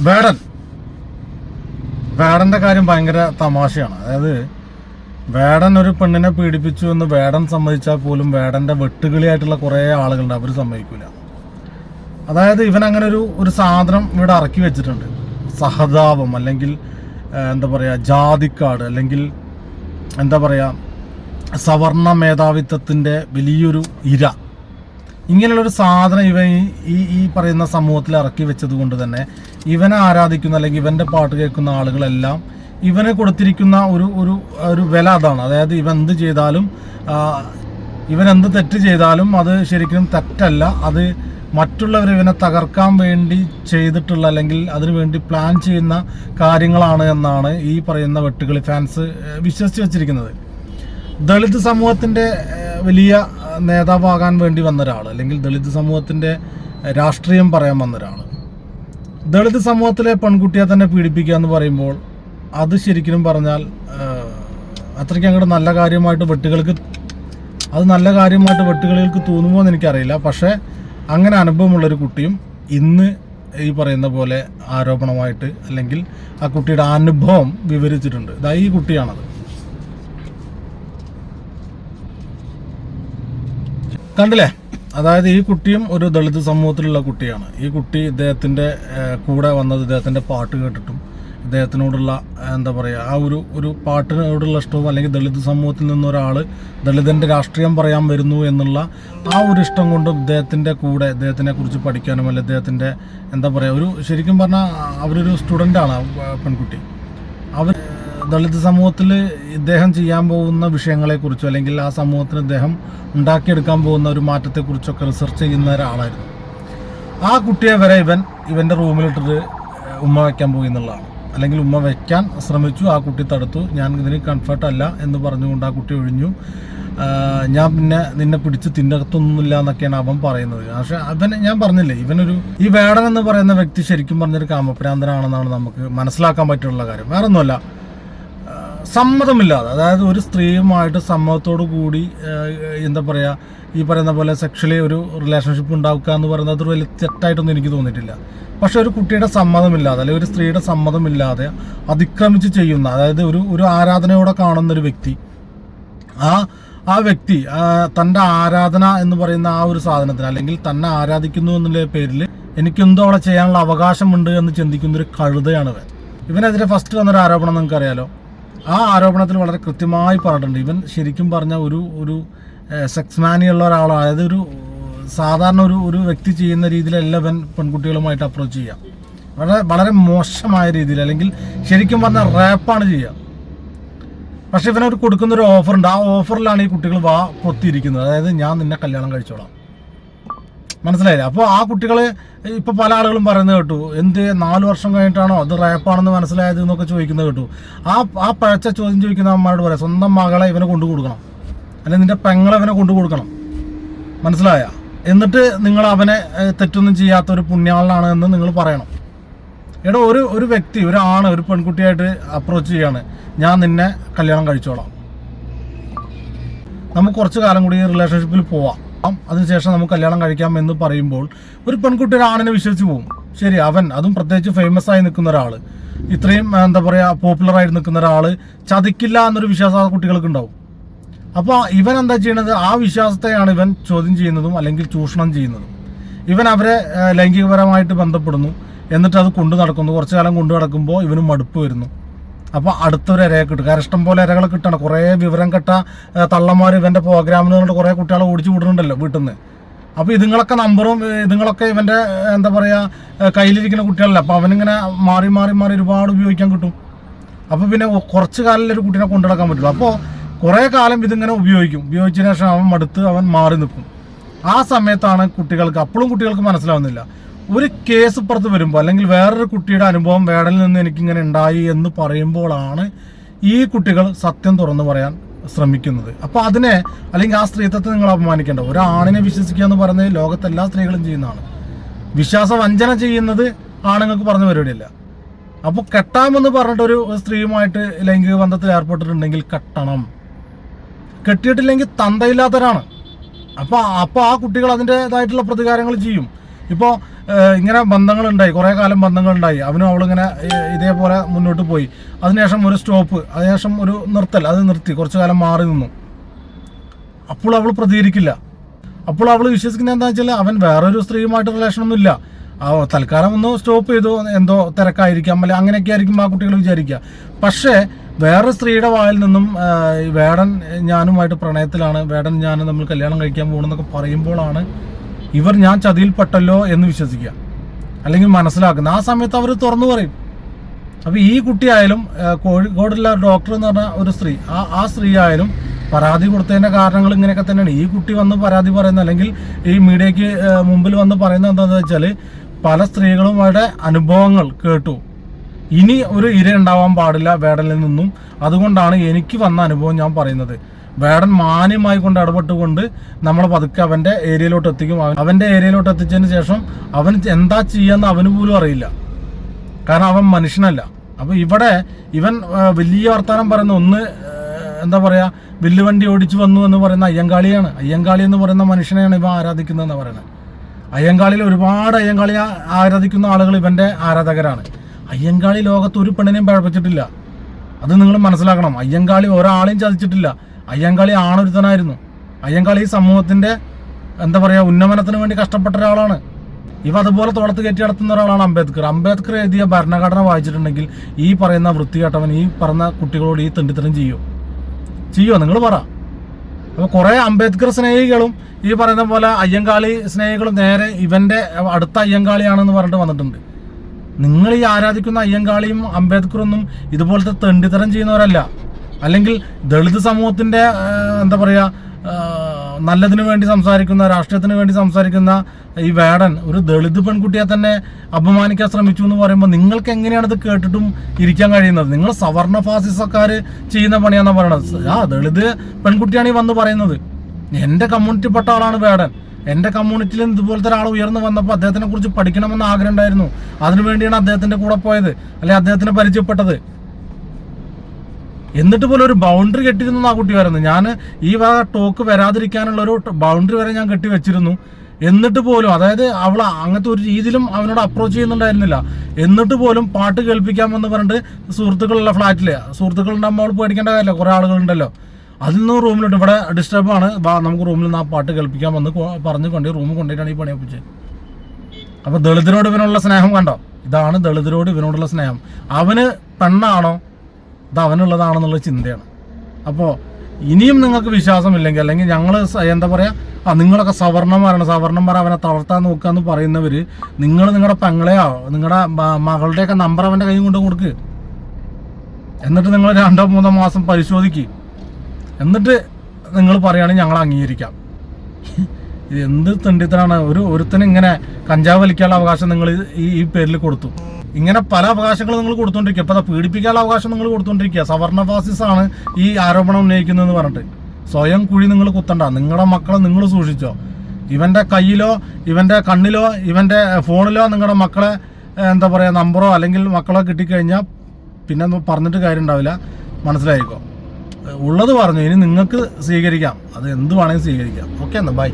വേടൻ. വേടന്റെ കാര്യം ഭയങ്കര തമാശയാണ്. അതായത് വേടൻ ഒരു പെണ്ണിനെ പീഡിപ്പിച്ചു എന്ന് വേടൻ സമ്മതിച്ചാൽ പോലും വേടന്റെ വെട്ടുകിളിയായിട്ടുള്ള കുറേ ആളുകളുണ്ട് അവർ സമ്മതിക്കില്ല അതായത് ഇവൻ അങ്ങനെ ഒരു ഒരു സാധനം ഇവിടെ ഇറക്കി വെച്ചിട്ടുണ്ട്. സഹതാപം അല്ലെങ്കിൽ എന്താ പറയുക ജാതിക്കാട് അല്ലെങ്കിൽ എന്താ പറയുക സവർണ മേധാവിത്വത്തിന്റെ വലിയൊരു ഇര. ഇങ്ങനെയുള്ളൊരു സാധനം ഇവൻ ഈ- ഈ ഈ പറയുന്ന സമൂഹത്തിൽ ഇറക്കി വെച്ചത് കൊണ്ട് തന്നെ ഇവനെ ആരാധിക്കുന്ന അല്ലെങ്കിൽ ഇവന്റെ പാട്ട് കേൾക്കുന്ന ആളുകളെല്ലാം ഇവനെ കൊടുത്തിരിക്കുന്ന ഒരു ഒരു ഒരു വില അതാണ്. അതായത് ഇവൻ എന്ത് ചെയ്താലും ഇവൻ എന്ത് തെറ്റ് ചെയ്താലും അത് ശരിക്കും തെറ്റല്ല. അത് മറ്റുള്ളവർ ഇവനെ തകർക്കാൻ വേണ്ടി ചെയ്തിട്ടുള്ള അല്ലെങ്കിൽ അതിനു വേണ്ടി പ്ലാൻ ചെയ്യുന്ന കാര്യങ്ങളാണ് എന്നാണ് ഈ പറയുന്ന വെട്ടുകളി ഫാൻസ് വിശ്വസിച്ച് വെച്ചിരിക്കുന്നത്. ദളിത് സമൂഹത്തിന്റെ വലിയ നേതാവാകാൻ വേണ്ടി വന്ന ഒരാൾ അല്ലെങ്കിൽ ദളിത് സമൂഹത്തിന്റെ രാഷ്ട്രീയം പറയാൻ വന്ന ഒരാൾ ദളിത് സമൂഹത്തിലെ പെൺകുട്ടിയെ തന്നെ പീഡിപ്പിക്കുക എന്ന് പറയുമ്പോൾ അത് ശരിക്കും പറഞ്ഞാൽ അത്രയ്ക്ക് അങ്ങോട്ട് നല്ല കാര്യമായിട്ട് വെട്ടുകൾക്ക് അത് നല്ല കാര്യമായിട്ട് വെട്ടുകളികൾക്ക് തോന്നുമോ എന്ന് എനിക്കറിയില്ല. പക്ഷേ അങ്ങനെ അനുഭവമുള്ളൊരു കുട്ടിയും ഇന്ന് ഈ പറയുന്ന പോലെ ആരോപണമായിട്ട് അല്ലെങ്കിൽ ആ കുട്ടിയുടെ അനുഭവം വിവരിച്ചിട്ടുണ്ട്. ഇതാ ഈ കുട്ടിയാണത്. കണ്ടില്ലേ? അതായത് ഈ കുട്ടിയും ഒരു ദളിത് സമൂഹത്തിലുള്ള കുട്ടിയാണ്. ഈ കുട്ടി ഇദ്ദേഹത്തിന്റെ കൂടെ വന്നത് ഇദ്ദേഹത്തിന്റെ പാട്ട് കേട്ടിട്ടും ഇദ്ദേഹത്തിനോടുള്ള എന്താ പറയുക ആ ഒരു ഒരു പാട്ടിനോടുള്ള ഇഷ്ടവും അല്ലെങ്കിൽ ദളിത് സമൂഹത്തിൽ നിന്നൊരാൾ ദളിതന്റെ രാഷ്ട്രീയം പറയാൻ വരുന്നു എന്നുള്ള ആ ഒരു ഇഷ്ടം കൊണ്ടും ഇദ്ദേഹത്തിന്റെ കൂടെ ഇദ്ദേഹത്തിനെ കുറിച്ച് പഠിക്കാനും അല്ലെങ്കിൽ ഇദ്ദേഹത്തിന്റെ എന്താ പറയുക ഒരു ശരിക്കും പറഞ്ഞാൽ അവരൊരു സ്റ്റുഡന്റാണ് പെൺകുട്ടി. അവർ ദളിത് സമൂഹത്തിൽ ഇദ്ദേഹം ചെയ്യാൻ പോകുന്ന വിഷയങ്ങളെക്കുറിച്ചോ അല്ലെങ്കിൽ ആ സമൂഹത്തിന് ഇദ്ദേഹം ഉണ്ടാക്കിയെടുക്കാൻ പോകുന്ന ഒരു മാറ്റത്തെക്കുറിച്ചൊക്കെ റിസർച്ച് ചെയ്യുന്ന ഒരാളായിരുന്നു. ആ കുട്ടിയെ വരെ ഇവൻ ഇവന്റെ റൂമിലിട്ടിട്ട് ഉമ്മ വയ്ക്കാൻ പോയി എന്നുള്ളതാണ്. അല്ലെങ്കിൽ ഉമ്മ വയ്ക്കാൻ ശ്രമിച്ചു ആ കുട്ടി തടുത്തു. ഞാൻ ഇതിന് കംഫർട്ട് അല്ല എന്ന് പറഞ്ഞുകൊണ്ട് ആ കുട്ടി ഒഴിഞ്ഞു. ഞാൻ പിന്നെ നിന്നെ പിടിച്ച് തിന്നകത്തൊന്നുമില്ല എന്നൊക്കെയാണ് അവൻ പറയുന്നത്. പക്ഷെ അവൻ ഞാൻ പറഞ്ഞില്ലേ ഇവനൊരു ഈ വേടൻ എന്ന് പറയുന്ന വ്യക്തി ശരിക്കും പറഞ്ഞൊരു കാമപ്രാന്തനാണെന്നാണ് നമുക്ക് മനസ്സിലാക്കാൻ പറ്റുള്ള കാര്യം. വേറെ ഒന്നുമല്ല ആ, സമ്മതമില്ലാതെ അതായത് ഒരു സ്ത്രീയുമായിട്ട് സമ്മതത്തോടു കൂടി എന്താ പറയുക ഈ പറയുന്ന പോലെ സെക്ഷലി ഒരു റിലേഷൻഷിപ്പ് ഉണ്ടാക്കുക എന്ന് പറയുന്നത് അതൊരു വലിയ തെറ്റായിട്ടൊന്നും എനിക്ക് തോന്നിയിട്ടില്ല. പക്ഷെ ഒരു കുട്ടിയുടെ സമ്മതമില്ലാതെ അല്ലെങ്കിൽ ഒരു സ്ത്രീയുടെ സമ്മതമില്ലാതെ അതിക്രമിച്ച് ചെയ്യുന്ന അതായത് ഒരു ഒരു ആരാധനയോടെ കാണുന്ന ഒരു വ്യക്തി ആ ആ വ്യക്തി തന്റെ ആരാധന എന്ന് പറയുന്ന ആ ഒരു സാധനത്തിന് അല്ലെങ്കിൽ തന്നെ ആരാധിക്കുന്നു എന്നുള്ള പേരിൽ എനിക്കെന്തോ അവിടെ ചെയ്യാനുള്ള അവകാശമുണ്ട് എന്ന് ചിന്തിക്കുന്ന ഒരു കഴുതയാണ് ഇവനെതിരെ ഫസ്റ്റ് വന്നൊരു ആരോപണം നിങ്ങൾക്കറിയാലോ? ആ ആരോപണത്തിൽ വളരെ കൃത്യമായി പറഞ്ഞിട്ടുണ്ട്. ഇവൻ ശരിക്കും പറഞ്ഞ ഒരു ഒരു സെക്സ് മാനിയുള്ള ഒരാളാണ് അതായത് ഒരു സാധാരണ ഒരു ഒരു വ്യക്തി ചെയ്യുന്ന രീതിയിലല്ല ഇവൻ പെൺകുട്ടികളുമായിട്ട് അപ്രോച്ച് ചെയ്യാം വളരെ വളരെ മോശമായ രീതിയിൽ അല്ലെങ്കിൽ ശരിക്കും പറഞ്ഞാൽ റാപ്പാണ് ചെയ്യുക. പക്ഷെ ഇവനവർ കൊടുക്കുന്നൊരു ഓഫർ ഉണ്ട്. ആ ഓഫറിലാണ് ഈ കുട്ടികൾ വാ പൊത്തിയിരിക്കുന്നത്. അതായത് ഞാൻ നിന്നെ കല്യാണം കഴിച്ചോളാം. മനസ്സിലായില്ലേ? അപ്പോൾ ആ കുട്ടികൾ ഇപ്പൊ പല ആളുകളും പറയുന്നത് കേട്ടു എന്ത് നാല് വർഷം കഴിഞ്ഞിട്ടാണോ അത് റാപ്പാണെന്ന് മനസ്സിലായത് എന്നൊക്കെ ചോദിക്കുന്നത് കേട്ടു. ആ ആ പഴച്ച ചോദ്യം ചോദിക്കുന്ന അമ്മയോട് പറയാം സ്വന്തം മകളെ ഇവനെ കൊണ്ടു കൊടുക്കണം. അല്ലെങ്കിൽ നിന്റെ പെങ്ങളെ ഇവനെ കൊണ്ടു കൊടുക്കണം. മനസ്സിലായ? എന്നിട്ട് നിങ്ങൾ അവനെ തെറ്റൊന്നും ചെയ്യാത്ത ഒരു പുണ്യാളനാണ് എന്ന് നിങ്ങൾ പറയണം. എടോ ഒരു ഒരു വ്യക്തി ഒരു ആണ് ഒരു പെൺകുട്ടിയായിട്ട് അപ്രോച്ച് ചെയ്യാണ് ഞാൻ നിന്നെ കല്യാണം കഴിച്ചോളാം. നമുക്ക് കുറച്ച് കാലം കൂടി റിലേഷൻഷിപ്പിൽ പോവാം. അതിനുശേഷം നമുക്ക് കല്യാണം കഴിക്കാം എന്ന് പറയുമ്പോൾ ഒരു പെൺകുട്ടി ഒരു ആണിനെ വിശ്വസിച്ച് പോകും ശരി അവൻ അതും പ്രത്യേകിച്ച് ഫേമസ് ആയി നിൽക്കുന്ന ഒരാൾ ഇത്രയും എന്താ പറയുക പോപ്പുലർ ആയി നിൽക്കുന്ന ഒരാൾ ചതിക്കില്ല എന്നൊരു വിശ്വാസം ആ കുട്ടികൾക്ക് ഉണ്ടാവും. അപ്പോൾ ഇവൻ എന്താ ചെയ്യണത്? ആ വിശ്വാസത്തെയാണ് ഇവൻ ചോദ്യം ചെയ്യുന്നതും അല്ലെങ്കിൽ ചൂഷണം ചെയ്യുന്നതും. ഇവൻ അവരെ ലൈംഗികപരമായിട്ട് ബന്ധപ്പെടുന്നു. എന്നിട്ട് അത് കൊണ്ടു നടക്കുന്നു. കുറച്ചു കാലം കൊണ്ടു നടക്കുമ്പോൾ ഇവന് മടുപ്പ് വരുന്നു. അപ്പോൾ അടുത്തൊരു ഇരയെ കിട്ടും. കാരണം ഇഷ്ടംപോലെ ഇരകൾ കിട്ടണം. കുറേ വിവരം കെട്ട തള്ളന്മാർ ഇവന്റെ പ്രോഗ്രാമിന് കൊണ്ട് കുറേ കുട്ടികളെ ഓടിച്ചു വിടുന്നുണ്ടല്ലോ വീട്ടിൽ നിന്ന് അപ്പോൾ ഇതുങ്ങളൊക്കെ നമ്പറും ഇതുങ്ങളൊക്കെ ഇവന്റെ എന്താ പറയാ കയ്യിലിരിക്കുന്ന കുട്ടികളല്ല. അപ്പോൾ അവനിങ്ങനെ മാറി മാറി മാറി ഒരുപാട് ഉപയോഗിക്കാൻ കിട്ടും. അപ്പോൾ പിന്നെ കുറച്ചു കുറച്ച് കാലം ഒരു കുട്ടീനെ കൊണ്ടു നടക്കാൻ പറ്റുള്ളൂ. അപ്പോൾ കുറേ കാലം ഇതിങ്ങനെ ഉപയോഗിക്കും. ഉപയോഗിച്ചതിന് ശേഷം അവൻ മടുത്ത് അവൻ മാറി നിൽക്കും. ആ സമയത്താണ് കുട്ടികൾക്ക് അപ്പോഴും കുട്ടികൾക്ക് മനസ്സിലാവുന്നില്ല. ഒരു കേസ് ഇപ്പുറത്ത് വരുമ്പോൾ അല്ലെങ്കിൽ വേറൊരു കുട്ടിയുടെ അനുഭവം വേടലിൽ നിന്ന് എനിക്കിങ്ങനെ ഉണ്ടായി എന്ന് പറയുമ്പോഴാണ് ഈ കുട്ടികൾ സത്യം തുറന്നു പറയാൻ ശ്രമിക്കുന്നത്. അപ്പോൾ അതിനെ അല്ലെങ്കിൽ ആ സ്ത്രീത്വത്തെ നിങ്ങൾ അപമാനിക്കേണ്ട. ഒരു ആണിനെ വിശ്വസിക്കുക എന്ന് പറയുന്നത് ലോകത്തെ എല്ലാ സ്ത്രീകളും ചെയ്യുന്നതാണ്. വിശ്വാസ വഞ്ചന ചെയ്യുന്നത് ആണുങ്ങൾക്ക് പറഞ്ഞ പരിപാടിയല്ല. അപ്പോൾ കെട്ടാമെന്ന് പറഞ്ഞിട്ട് ഒരു സ്ത്രീയുമായിട്ട് ലൈംഗിക ബന്ധത്തിൽ ഏർപ്പെട്ടിട്ടുണ്ടെങ്കിൽ കെട്ടണം. കെട്ടിയിട്ടില്ലെങ്കിൽ തന്തയില്ലാത്തവരാണ്. അപ്പോൾ അപ്പോൾ ആ കുട്ടികൾ അതിന്റെതായിട്ടുള്ള പ്രതികാരങ്ങൾ ചെയ്യും. ഇപ്പോൾ ഇങ്ങനെ ബന്ധങ്ങളുണ്ടായി. കുറേ കാലം ബന്ധങ്ങളുണ്ടായി. അവനും അവളിങ്ങനെ ഇതേപോലെ മുന്നോട്ട് പോയി. അതിനുശേഷം ഒരു സ്റ്റോപ്പ് അതിനുശേഷം ഒരു നിർത്തൽ അത് നിർത്തി. കുറച്ചു കാലം മാറി നിന്നു. അപ്പോൾ അവൾ പ്രതികരിക്കില്ല. അപ്പോൾ അവൾ വിശ്വസിക്കുന്നത് എന്താ വെച്ചാൽ അവൻ വേറൊരു സ്ത്രീയുമായിട്ട് റിലേഷൻ ഒന്നും ഇല്ല. തൽക്കാലം ഒന്ന് സ്റ്റോപ്പ് ചെയ്തു. എന്തോ തിരക്കായിരിക്കാം. അല്ലെ അങ്ങനെയൊക്കെ ആയിരിക്കും ആ കുട്ടികൾ വിചാരിക്കുക. പക്ഷേ വേറെ സ്ത്രീയുടെ വായിൽ നിന്നും വേടൻ ഞാനുമായിട്ട് പ്രണയത്തിലാണ്. വേടൻ ഞാനും നമ്മൾ കല്യാണം കഴിക്കാൻ പോകണമെന്നൊക്കെ പറയുമ്പോഴാണ് ഇവർ ഞാൻ ചതിയിൽപ്പെട്ടല്ലോ എന്ന് വിശ്വസിക്കുക. അല്ലെങ്കിൽ മനസ്സിലാക്കുന്ന. ആ സമയത്ത് അവർ തുറന്നു പറയും. അപ്പോൾ ഈ കുട്ടിയായാലും കോഴിക്കോടുള്ള ഡോക്ടർ എന്ന് പറഞ്ഞ ഒരു സ്ത്രീ ആ ആ സ്ത്രീ ആയാലും പരാതി കൊടുത്തതിന്റെ കാരണങ്ങൾ ഇങ്ങനെയൊക്കെ തന്നെയാണ്. ഈ കുട്ടി വന്ന് പരാതി പറയുന്ന അല്ലെങ്കിൽ ഈ മീഡിയക്ക് മുമ്പിൽ വന്ന് പറയുന്നത് എന്താണെന്ന് വെച്ചാൽ പല സ്ത്രീകളും അവരുടെ അനുഭവങ്ങൾ കേട്ടു. ഇനി ഒരു ഇര ഉണ്ടാവാൻ പാടില്ല വേടലിൽ നിന്നും. അതുകൊണ്ടാണ് എനിക്ക് വന്ന അനുഭവം ഞാൻ പറയുന്നത്. വേടൻ മാന്യമായി കൊണ്ട് ഇടപെട്ടുകൊണ്ട് നമ്മൾ പതുക്കെ അവന്റെ ഏരിയയിലോട്ട് എത്തിക്കും. അവന്റെ ഏരിയയിലോട്ട് എത്തിച്ചതിന് ശേഷം അവൻ എന്താ ചെയ്യാന്ന് അവന് പോലും അറിയില്ല. കാരണം അവൻ മനുഷ്യനല്ല. അപ്പൊ ഇവിടെ ഇവൻ വലിയ വർത്തമാനം പറയുന്ന ഒന്ന് എന്താ പറയാ വില്ലുവണ്ടി ഓടിച്ചു വന്നു എന്ന് പറയുന്ന അയ്യങ്കാളിയാണ്. അയ്യങ്കാളി എന്ന് പറയുന്ന മനുഷ്യനെയാണ് ഇവ ആരാധിക്കുന്നതെന്ന് പറയുന്നത് അയ്യങ്കാളിയിൽ ഒരുപാട് അയ്യങ്കാളിയെ ആരാധിക്കുന്ന ആളുകൾ ഇവന്റെ ആരാധകരാണ്. അയ്യങ്കാളി ലോകത്ത് ഒരു പെണ്ണിനെയും പഴപ്പിച്ചിട്ടില്ല. അത് നിങ്ങൾ മനസ്സിലാക്കണം. അയ്യങ്കാളി ഒരാളെയും ചതിച്ചിട്ടില്ല. അയ്യങ്കാളി ആണൊരുത്തനായിരുന്നു. അയ്യങ്കാളി ഈ സമൂഹത്തിന്റെ എന്താ പറയാ ഉന്നമനത്തിന് വേണ്ടി കഷ്ടപ്പെട്ട ഒരാളാണ്. ഇവ അതുപോലെ തോളത്ത് കയറ്റി നടത്തുന്ന ഒരാളാണ് അംബേദ്കർ. അംബേദ്കർ എഴുതിയ ഭരണഘടന വായിച്ചിട്ടുണ്ടെങ്കിൽ ഈ പറയുന്ന വൃത്തികെട്ടവൻ ഈ പറഞ്ഞ കുട്ടികളോട് ഈ തെണ്ടിത്തരം ചെയ്യോ? ചെയ്യോ? നിങ്ങൾ പറ. അപ്പോൾ കുറേ അംബേദ്കർ സ്നേഹികളും ഈ പറയുന്ന പോലെ അയ്യങ്കാളി സ്നേഹികളും നേരെ ഇവന്റെ അടുത്ത അയ്യങ്കാളിയാണെന്ന് പറഞ്ഞിട്ട് വന്നിട്ടുണ്ട്. നിങ്ങൾ ഈ ആരാധിക്കുന്ന അയ്യങ്കാളിയും അംബേദ്കറൊന്നും ഇതുപോലത്തെ തെണ്ടിത്തരം ചെയ്യുന്നവരല്ല. അല്ലെങ്കിൽ ദളിത് സമൂഹത്തിന്റെ എന്താ പറയുക നല്ലതിനു വേണ്ടി സംസാരിക്കുന്ന രാഷ്ട്രീയത്തിന് വേണ്ടി സംസാരിക്കുന്ന ഈ വേടൻ ഒരു ദളിത് പെൺകുട്ടിയെ തന്നെ അപമാനിക്കാൻ ശ്രമിച്ചു എന്ന് പറയുമ്പോൾ നിങ്ങൾക്ക് എങ്ങനെയാണ് ഇത് കേട്ടിട്ടും ഇരിക്കാൻ കഴിയുന്നത്? നിങ്ങൾ സവർണ ഫാസിസക്കാർ ചെയ്യുന്ന പണിയാണെന്ന് പറയണത്. ആ ദളിത് പെൺകുട്ടിയാണ് ഈ വന്ന് പറയുന്നത്. എന്റെ കമ്മ്യൂണിറ്റിപ്പെട്ട ആളാണ് വേടൻ. എന്റെ കമ്മ്യൂണിറ്റിയിൽ ഇതുപോലത്തെ ഒരാൾ ഉയർന്നു വന്നപ്പോൾ അദ്ദേഹത്തിനെ കുറിച്ച് പഠിക്കണമെന്ന് ആഗ്രഹം ഉണ്ടായിരുന്നു. അതിനുവേണ്ടിയാണ് അദ്ദേഹത്തിന്റെ കൂടെ പോയത്. അല്ലെങ്കിൽ അദ്ദേഹത്തിനെ പരിചയപ്പെട്ടത്. എന്നിട്ട് പോലും ഒരു ബൗണ്ടറി കെട്ടിയിരുന്നു ആ കുട്ടി വരുന്നത് ഞാൻ ഈ വക ടോക്ക് വരാതിരിക്കാനുള്ള ഒരു ബൗണ്ടറി വരെ ഞാൻ കെട്ടി വെച്ചിരുന്നു എന്നിട്ട് പോലും അതായത് അവൾ അങ്ങനത്തെ ഒരു രീതിയിലും അവനോട് അപ്രോച്ച് ചെയ്യുന്നുണ്ടായിരുന്നില്ല. എന്നിട്ട് പോലും പാട്ട് കേൾപ്പിക്കാമെന്ന് പറഞ്ഞിട്ട് സുഹൃത്തുക്കളുള്ള ഫ്ലാറ്റിൽ സുഹൃത്തുക്കളുണ്ടാകുമ്പോൾ അവൾ പേടിക്കേണ്ട കാര്യമില്ല കുറെ ആളുകളുണ്ടല്ലോ. അതിൽ നിന്ന് റൂമിലിട്ട് ഇവിടെ ഡിസ്റ്റർബ് ആണ്. നമുക്ക് റൂമിൽ നിന്ന് ആ പാട്ട് കേൾപ്പിക്കാമെന്ന് പറഞ്ഞു കൊണ്ട് റൂമിൽ കൊണ്ടുപോയിട്ടാണ് ഈ പണിയൊപ്പിച്ചത് അപ്പൊ ദളിതരോട് ഇവനുള്ള സ്നേഹം കണ്ടോ? ഇതാണ് ദളിതരോട് ഇവനോടുള്ള സ്നേഹം. അവന് പെണ്ണാണോ? ഇത് അവനുള്ളതാണെന്നുള്ള ചിന്തയാണ്. അപ്പോൾ ഇനിയും നിങ്ങൾക്ക് വിശ്വാസമില്ലെങ്കിൽ അല്ലെങ്കിൽ ഞങ്ങൾ എന്താ പറയുക ആ നിങ്ങളൊക്കെ സവർണന്മാരാണ്. സവർണന്മാർ അവനെ തളർത്താൻ നോക്കുക എന്ന് പറയുന്നവർ നിങ്ങൾ നിങ്ങളുടെ പെങ്ങളെയോ നിങ്ങളുടെ മകളുടെയൊക്കെ നമ്പർ അവന്റെ കയ്യിൽ കൊണ്ട് കൊടുക്ക്. എന്നിട്ട് നിങ്ങൾ രണ്ടോ മൂന്നോ മാസം പരിശോധിക്കുക എന്നിട്ട് നിങ്ങൾ പറയുകയാണെങ്കിൽ ഞങ്ങൾ അംഗീകരിക്കാം. ഇത് എന്ത് തണ്ടിത്തനാണ്? ഒരു ഒരുത്തിന് ഇങ്ങനെ കഞ്ചാവ് വലിക്കാനുള്ള അവകാശം നിങ്ങൾ ഈ ഈ പേരിൽ കൊടുത്തു. ഇങ്ങനെ പല അവകാശങ്ങളും നിങ്ങൾ കൊടുത്തോണ്ടിരിക്കുക. ഇപ്പൊ പീഡിപ്പിക്കാനുള്ള അവകാശം നിങ്ങൾ കൊടുത്തോണ്ടിരിക്കുക. സവർണ ആണ് ഈ ആരോപണം ഉന്നയിക്കുന്നതെന്ന് പറഞ്ഞിട്ട്. സ്വയം കുഴി നിങ്ങൾ കുത്തണ്ട. നിങ്ങളുടെ മക്കളെ നിങ്ങൾ സൂക്ഷിച്ചോ. ഇവന്റെ കയ്യിലോ ഇവന്റെ കണ്ണിലോ ഇവന്റെ ഫോണിലോ നിങ്ങളുടെ മക്കളെ എന്താ പറയാ നമ്പറോ അല്ലെങ്കിൽ മക്കളോ കിട്ടിക്കഴിഞ്ഞാൽ പിന്നെ പറഞ്ഞിട്ട് കാര്യം ഉണ്ടാവില്ല മനസ്സിലായിക്കോ? ഉള്ളത് പറഞ്ഞു. ഇനി നിങ്ങൾക്ക് സ്വീകരിക്കാം. അത് എന്ത് വേണമെങ്കിലും സ്വീകരിക്കാം. ഓക്കെ എന്നാ ബൈ.